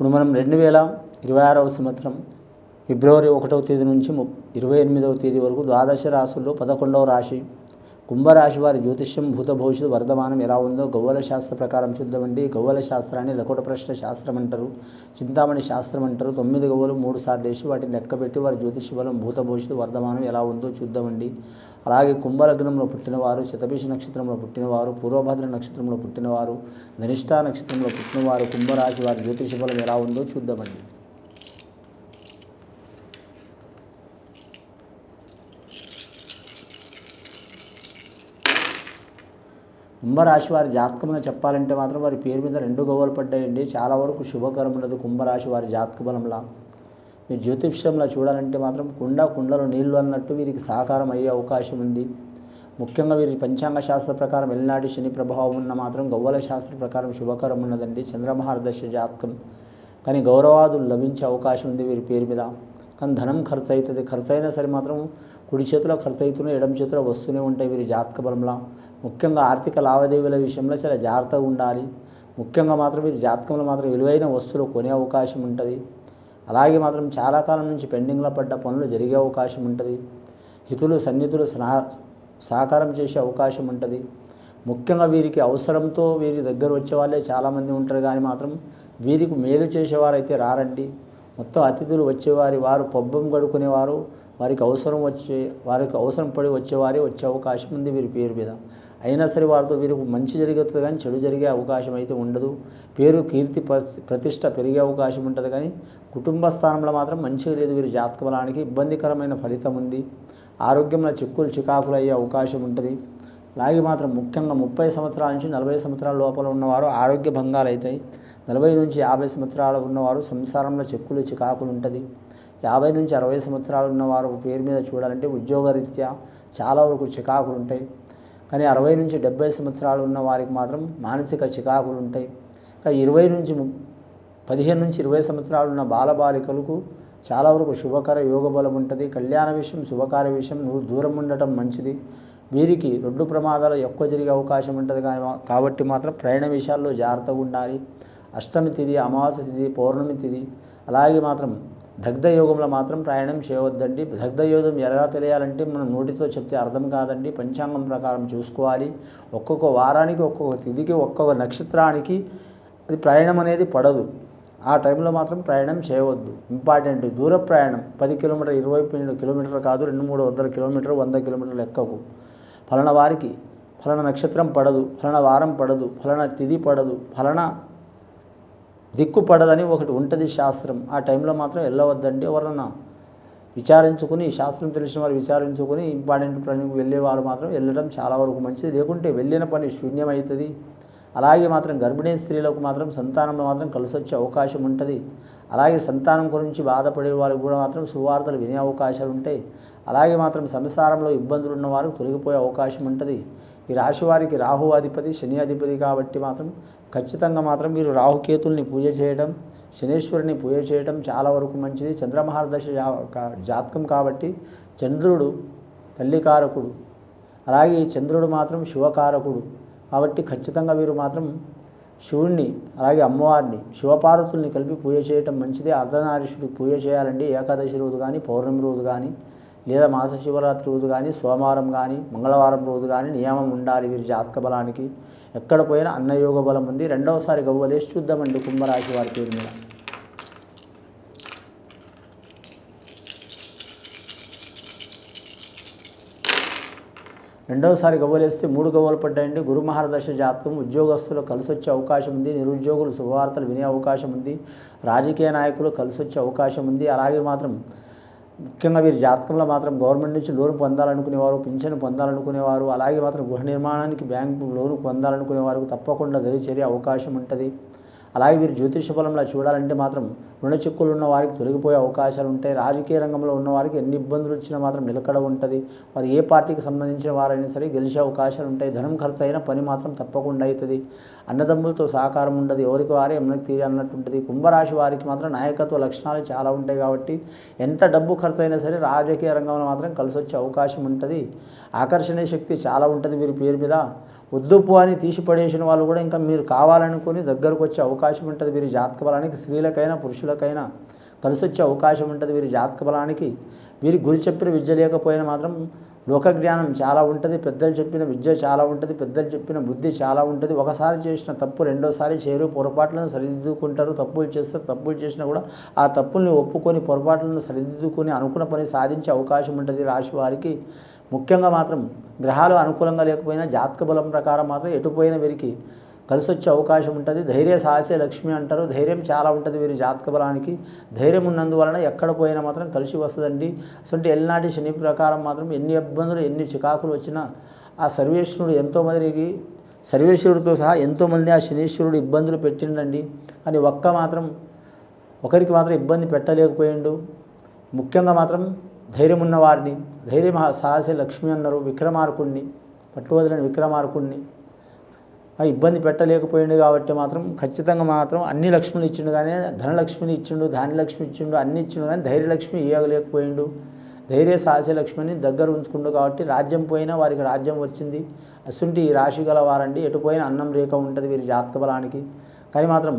ఇప్పుడు మనం రెండు వేల ఇరవై ఆరవ సంవత్సరం ఫిబ్రవరి ఒకటవ తేదీ నుంచి ము ఇరవై ఎనిమిదవ తేదీ వరకు ద్వాదశ రాశుల్లో పదకొండవ రాశి కుంభరాశి వారి జ్యోతిష్యం భూత భవిష్యత్తు వర్ధమానం ఎలా ఉందో గౌవల శాస్త్ర ప్రకారం చూద్దామండి. గవ్వల శాస్త్రాన్ని లకోట ప్రశ్న శాస్త్రం అంటారు చింతామణి శాస్త్రం అంటారు. తొమ్మిది గవ్వలు మూడు సార్లు వేసి వాటిని లెక్కబెట్టి వారి జ్యోతిష్య బలం భూత భవిష్యత్తు వర్ధమానం ఎలా ఉందో చూద్దామండి. అలాగే కుంభలగ్నంలో పుట్టినవారు శతభిష నక్షత్రంలో పుట్టినవారు పూర్వభద్ర నక్షత్రంలో పుట్టినవారు ధనిష్ఠా నక్షత్రంలో పుట్టినవారు కుంభరాశి వారి జ్యోతిష బలం ఎలా ఉందో చూద్దామండి. కుంభరాశి వారి జాతకంలో చెప్పాలంటే మాత్రం వారి పేరు మీద రెండు గవ్వలు పడ్డాయండి. చాలా వరకు శుభకరం ఉన్నది కుంభరాశి వారి జాతక బలంలా. మీరు జ్యోతిష్యంలో చూడాలంటే మాత్రం కుండ కుండలో నీళ్ళు అన్నట్టు వీరికి సహకారం అయ్యే అవకాశం ఉంది. ముఖ్యంగా వీరి పంచాంగ శాస్త్ర ప్రకారం ఎల్నాటి శని ప్రభావం ఉన్న మాత్రం గవ్వల శాస్త్ర ప్రకారం శుభకరం ఉన్నదండి. చంద్రమహారదశ జాతకం. కానీ గౌరవాదులు లభించే అవకాశం ఉంది వీరి పేరు మీద. కానీ ధనం ఖర్చు అవుతుంది ఖర్చు అయినా సరే మాత్రం కుడి చేతిలో ఖర్చు అవుతున్నాయి ఎడమ చేతిలో వస్తూనే ఉంటాయి వీరి జాతక బలంలా. ముఖ్యంగా ఆర్థిక లావాదేవీల విషయంలో చాలా జాగ్రత్తగా ఉండాలి. ముఖ్యంగా మాత్రం వీరి జాతకంలో మాత్రం విలువైన వస్తువులు కొనే అవకాశం ఉంటుంది. అలాగే మాత్రం చాలా కాలం నుంచి పెండింగ్లో పడ్డ పనులు జరిగే అవకాశం ఉంటుంది. హితులు సన్నిహితులు స్నా సహకారం చేసే అవకాశం ఉంటుంది. ముఖ్యంగా వీరికి అవసరంతో వీరి దగ్గర వచ్చే వాళ్ళే చాలామంది ఉంటారు. కానీ మాత్రం వీరికి మేలు చేసేవారైతే రారండి. మొత్తం అతిథులు వచ్చేవారి వారు పబ్బం గడుకునేవారు వారికి అవసరం వచ్చే వారికి అవసరం పడి వచ్చేవారే వచ్చే అవకాశం ఉంది వీరి పేరు మీద. అయినా సరే వారితో వీరికి మంచి జరుగుతుంది కానీ చెడు జరిగే అవకాశం అయితే ఉండదు. పేరు కీర్తి ప్రతిష్ట పెరిగే అవకాశం ఉంటుంది కానీ కుటుంబ స్థానంలో మాత్రం మంచిగా లేదు వీరి జాతక బలానికి ఇబ్బందికరమైన ఫలితం ఉంది. ఆరోగ్యంలో చిక్కులు చికాకులు అయ్యే అవకాశం ఉంటుంది. అలాగే మాత్రం ముఖ్యంగా ముప్పై సంవత్సరాల నుంచి నలభై సంవత్సరాల లోపల ఉన్నవారు ఆరోగ్య భంగాలు అవుతాయి. నలభై నుంచి యాభై సంవత్సరాలు ఉన్నవారు సంసారంలో చిక్కులు చికాకులు ఉంటుంది. యాభై నుంచి అరవై సంవత్సరాలు ఉన్నవారు పేరు మీద చూడాలంటే ఉద్యోగరీత్యా చాలా వరకు చికాకులు ఉంటాయి. కానీ అరవై నుంచి డెబ్బై సంవత్సరాలు ఉన్న వారికి మాత్రం మానసిక చికాకులు ఉంటాయి. ఇంకా ఇరవై నుంచి పదిహేను నుంచి ఇరవై సంవత్సరాలు ఉన్న బాలబాలికలకు చాలా వరకు శుభకర యోగ బలం ఉంటుంది. కళ్యాణ విషయం శుభకార విషయం నువ్వు దూరం ఉండటం మంచిది. వీరికి రెండు ప్రమాదాలు ఎక్కువ జరిగే అవకాశం ఉంటుంది కానీ కాబట్టి మాత్రం ప్రయాణ విషయాల్లో జాగ్రత్తగా ఉండాలి. అష్టమి తిథి అమావాస్య తిథి పౌర్ణమి తిథి అలాగే మాత్రం దగ్ధ యోగంలో మాత్రం ప్రయాణం చేయవద్దండి. దగ్ధ యోగం ఎలా తెలియాలంటే మనం నోటితో చెప్తే అర్థం కాదండి. పంచాంగం ప్రకారం చూసుకోవాలి. ఒక్కొక్క వారానికి ఒక్కొక్క తిథికి ఒక్కొక్క నక్షత్రానికి అది ప్రయాణం అనేది పడదు. ఆ టైంలో మాత్రం ప్రయాణం చేయవద్దు. ఇంపార్టెంట్ దూర ప్రయాణం. పది కిలోమీటర్ ఇరవై కిలోమీటర్ కాదు రెండు మూడు వందల కిలోమీటర్ వంద కిలోమీటర్లు ఎక్కకు ఫలానా వారికి ఫలానా నక్షత్రం పడదు. ఫలానా వారం పడదు. ఫలానా తిథి పడదు. ఫలానా దిక్కు పడదని ఒకటి ఉంటుంది శాస్త్రం. ఆ టైంలో మాత్రం వెళ్ళవద్దండి ఎవరన్నా. విచారించుకుని శాస్త్రం తెలిసిన వారు విచారించుకుని ఇంపార్టెంట్ పనికి వెళ్ళేవారు మాత్రం వెళ్ళడం చాలా వరకు మంచిది. లేకుంటే వెళ్ళిన పని శూన్యమవుతుంది అలాగే మాత్రం గర్భిణీ స్త్రీలకు మాత్రం సంతానంలో మాత్రం కలిసి వచ్చే అవకాశం ఉంటుంది. అలాగే సంతానం గురించి బాధపడే వారికి కూడా మాత్రం సువార్తలు వినే అవకాశాలు ఉంటాయి. అలాగే మాత్రం సంసారంలో ఇబ్బందులు ఉన్న తొలగిపోయే అవకాశం ఉంటుంది. ఈ రాశి వారికి రాహు అధిపతి శని అధిపతి కాబట్టి మాత్రం ఖచ్చితంగా మాత్రం మీరు రాహుకేతుల్ని పూజ చేయడం శనేశ్వరుని పూజ చేయడం చాలా వరకు మంచిది. చంద్రమహారదశ జాతకం కాబట్టి చంద్రుడు తల్లికారకుడు అలాగే చంద్రుడు మాత్రం శివకారకుడు కాబట్టి ఖచ్చితంగా వీరు మాత్రం శివుణ్ణి అలాగే అమ్మవారిని శివపార్వతుల్ని కలిపి పూజ చేయటం మంచిది. అర్ధనారీషుడికి పూజ చేయాలండి. ఏకాదశి రోజు కానీ పౌర్ణమి రోజు కానీ లేదా మాస శివరాత్రి రోజు కానీ సోమవారం కానీ మంగళవారం రోజు కానీ నియమం ఉండాలి వీరి జాతక బలానికి. ఎక్కడ పోయినా అన్నయోగ బలం ఉంది. రెండవసారి గవ్వలేసి చూద్దామండి కుంభరాశి వారి పేరు మీద. రెండవసారి గవ్వలేస్తే మూడు గవ్వలు పడ్డాయండి. గురు మహారదశ జాతకం ఉద్యోగస్తులు కలిసి వచ్చే అవకాశం ఉంది. నిరుద్యోగులు శుభవార్తలు వినే అవకాశం ఉంది. రాజకీయ నాయకులు కలిసి వచ్చే అవకాశం ఉంది. అలాగే మాత్రం ముఖ్యంగా వీరి జాతకంలో మాత్రం గవర్నమెంట్ నుంచి లోన్ పొందాలనుకునేవారు పింఛన్ పొందాలనుకునేవారు అలాగే మాత్రం గృహ నిర్మాణానికి బ్యాంకు లోన్ పొందాలనుకునే వారికి తప్పకుండా దయచేరే అవకాశం ఉంటుంది. అలాగే వీరు జ్యోతిష బలంలో చూడాలంటే మాత్రం రుణ చిక్కులు ఉన్న వారికి తొలగిపోయే అవకాశాలు ఉంటాయి. రాజకీయ రంగంలో ఉన్న వారికి ఎన్ని ఇబ్బందులు వచ్చినా మాత్రం నిలకడ ఉంటుంది. వారు ఏ పార్టీకి సంబంధించిన వారైనా సరే గెలిచే అవకాశాలు ఉంటాయి. ధనం ఖర్చు అయినా పని మాత్రం తప్పకుండా అవుతుంది. అన్నదమ్ములతో సహకారం ఉండదు. ఎవరికి వారే ఎమ్మకి తీరి అన్నట్టుంటుంది కుంభరాశి వారికి మాత్రం నాయకత్వ లక్షణాలు చాలా ఉంటాయి కాబట్టి ఎంత డబ్బు ఖర్చు అయినా సరే రాజకీయ రంగంలో మాత్రం కలిసి వచ్చే అవకాశం ఉంటుంది. ఆకర్షణీయ శక్తి చాలా ఉంటుంది వీరి పేరు మీద. వద్దుపు అని తీసి పడేసిన వాళ్ళు కూడా ఇంకా మీరు కావాలనుకుని దగ్గరకు వచ్చే అవకాశం ఉంటుంది వీరి జాతక బలానికి స్త్రీలకైనా పురుషులకైనా కలిసి వచ్చే అవకాశం ఉంటుంది వీరి జాతక బలానికి. వీరి గురి చెప్పిన విద్య లేకపోయినా మాత్రం లోక జ్ఞానం చాలా ఉంటుంది పెద్దలు చెప్పిన విద్య చాలా ఉంటుంది పెద్దలు చెప్పిన బుద్ధి చాలా ఉంటుంది. ఒకసారి చేసిన తప్పు రెండోసారి చేయరు పొరపాట్లను సరిదిద్దుకుంటారు తప్పులు చేస్తారు తప్పులు చేసినా కూడా ఆ తప్పుల్ని ఒప్పుకొని పొరపాట్లను సరిదిద్దుకొని అనుకున్న పని సాధించే అవకాశం ఉంటుంది రాశి వారికి. ముఖ్యంగా మాత్రం గ్రహాలు అనుకూలంగా లేకపోయినా జాతక బలం ప్రకారం మాత్రం ఎటుపోయిన వీరికి కలిసి వచ్చే అవకాశం ఉంటుంది. ధైర్య సాహసే లక్ష్మి అంటారు. ధైర్యం చాలా ఉంటుంది వీరి జాతక బలానికి. ధైర్యం ఉన్నందువలన ఎక్కడ పోయినా మాత్రం కలిసి వస్తుందండి. అసలు ఎల్నాటి శని ప్రకారం మాత్రం ఎన్ని ఇబ్బందులు ఎన్ని చికాకులు వచ్చినా ఆ సర్వేశ్వరుడు ఎంతోమందికి సర్వేశ్వరుడితో సహా ఎంతోమంది ఆ శనీశ్వరుడు ఇబ్బందులు పెట్టిండండి. అని ఒక్క మాత్రం ఒకరికి మాత్రం ఇబ్బంది పెట్టలేకపోయిండు. ముఖ్యంగా మాత్రం ధైర్యం ఉన్నవారిని వారిని ధైర్య సాహసే లక్ష్మి అన్నారు విక్రమార్కుడిని పట్టువదిలిన విక్రమార్కుణ్ణి. ఇబ్బంది పెట్టలేకపోయిండు కాబట్టి మాత్రం ఖచ్చితంగా మాత్రం అన్ని లక్ష్మిని ఇచ్చిండు కానీ ధనలక్ష్మిని ఇచ్చిండు ధాన్యలక్ష్మి ఇచ్చిండు అన్ని ఇచ్చిండు కానీ ధైర్యలక్ష్మి ఇవ్వలేకపోయిండు ధైర్య సాహస లక్ష్మిని దగ్గర ఉంచుకుండు కాబట్టి రాజ్యం పోయినా వారికి రాజ్యం వచ్చింది. అసుంటి ఈ రాశి గల వారండి ఎటు పోయినా అన్నం రేఖ ఉంటుంది వీరి జాతక బలానికి. కానీ మాత్రం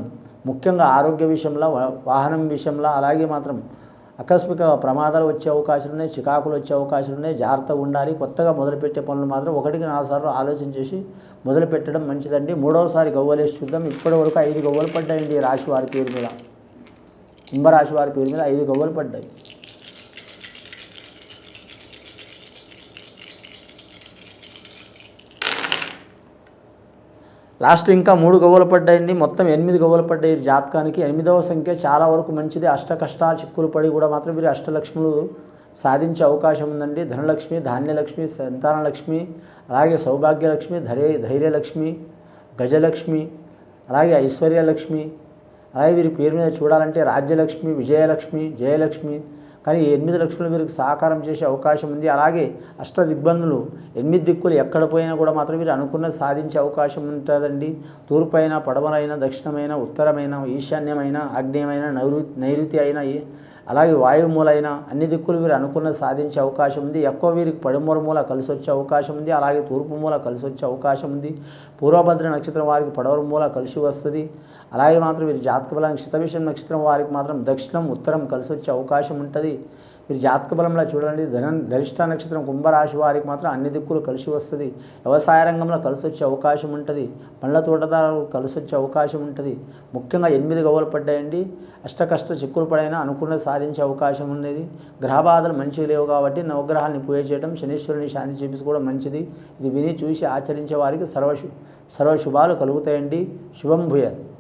ముఖ్యంగా ఆరోగ్య విషయంలో వాహనం విషయంలో అలాగే మాత్రం ఆకస్మిక ప్రమాదాలు వచ్చే అవకాశాలు ఉన్నాయి చికాకులు వచ్చే అవకాశాలు ఉన్నాయి జాగ్రత్తగా ఉండాలి. కొత్తగా మొదలుపెట్టే పనులు మాత్రం ఒకటికి నాలుగు సార్లు ఆలోచన చేసి మొదలుపెట్టడం మంచిదండి. మూడవసారి గవ్వలేసి చూద్దాం. ఇప్పటి వరకు ఐదు గవ్వలు పడ్డాయండి రాశి వారి పేరు మీద. కుంభరాశి వారి పేరు మీద ఐదు గవ్వలు పడ్డాయి. లాస్ట్ ఇంకా మూడు గవ్వలు పడ్డాయండి. మొత్తం ఎనిమిది గవ్వలు పడ్డాయి. ఈ జాతకానికి ఎనిమిదవ సంఖ్య చాలా వరకు మంచిది. అష్ట కష్టాలు చిక్కులు పడి కూడా మాత్రం వీరు అష్టలక్ష్ములు సాధించే అవకాశం ఉందండి. ధనలక్ష్మి ధాన్యలక్ష్మి సంతానలక్ష్మి అలాగే సౌభాగ్యలక్ష్మి ధైర్య ధైర్యలక్ష్మి గజలక్ష్మి అలాగే ఐశ్వర్యలక్ష్మి అలాగే వీరి పేరు మీద చూడాలంటే రాజ్యలక్ష్మి విజయలక్ష్మి జయలక్ష్మి కానీ ఎనిమిది లక్షలు వీరికి సహకారం చేసే అవకాశం ఉంది. అలాగే అష్ట దిగ్బంధులు ఎనిమిది దిక్కులు ఎక్కడ పోయినా కూడా మాత్రం మీరు అనుకున్నది సాధించే అవకాశం ఉంటుందండి. తూర్పైన పడమరైన దక్షిణమైన ఉత్తరమైన ఈశాన్యమైన ఆగ్నేయమైన నైరుతి నైరుతి అయినా ఏ- అలాగే వాయుమూలైన అన్ని దిక్కులు వీరు అనుకున్నది సాధించే అవకాశం ఉంది. ఎక్కువ వీరికి పడిమూల మూల కలిసి వచ్చే అవకాశం ఉంది. అలాగే తూర్పు మూల కలిసి వచ్చే అవకాశం ఉంది. పూర్వభద్ర నక్షత్రం వారికి పడవర మూల కలిసి వస్తుంది. అలాగే మాత్రం వీరి జాతక బలానికి శతవిషం నక్షత్రం వారికి మాత్రం దక్షిణం ఉత్తరం కలిసి వచ్చే అవకాశం ఉంటుంది. మీరు జాతక బలంలో చూడండి. ధన ధరిష్ట నక్షత్రం కుంభరాశి వారికి మాత్రం అన్ని దిక్కులు కలిసి వస్తుంది. వ్యవసాయ రంగంలో కలిసి వచ్చే అవకాశం ఉంటుంది. పండ్ల తోటదారులకు కలిసి వచ్చే అవకాశం ఉంటుంది. ముఖ్యంగా ఎనిమిది గవ్వలు పడ్డాయండి. అష్టకష్ట చిక్కులు పడైనా అనుకున్నది సాధించే అవకాశం ఉండేది గ్రహబాధలు మంచిగా లేవు కాబట్టి నవగ్రహాన్ని పూజ చేయడం శనీశ్వరుని శాంతి చేపించుకోవడం మంచిది. ఇది విని చూసి ఆచరించే వారికి సర్వ సర్వ శుభాలు కలుగుతాయండి. శుభం భూయాలు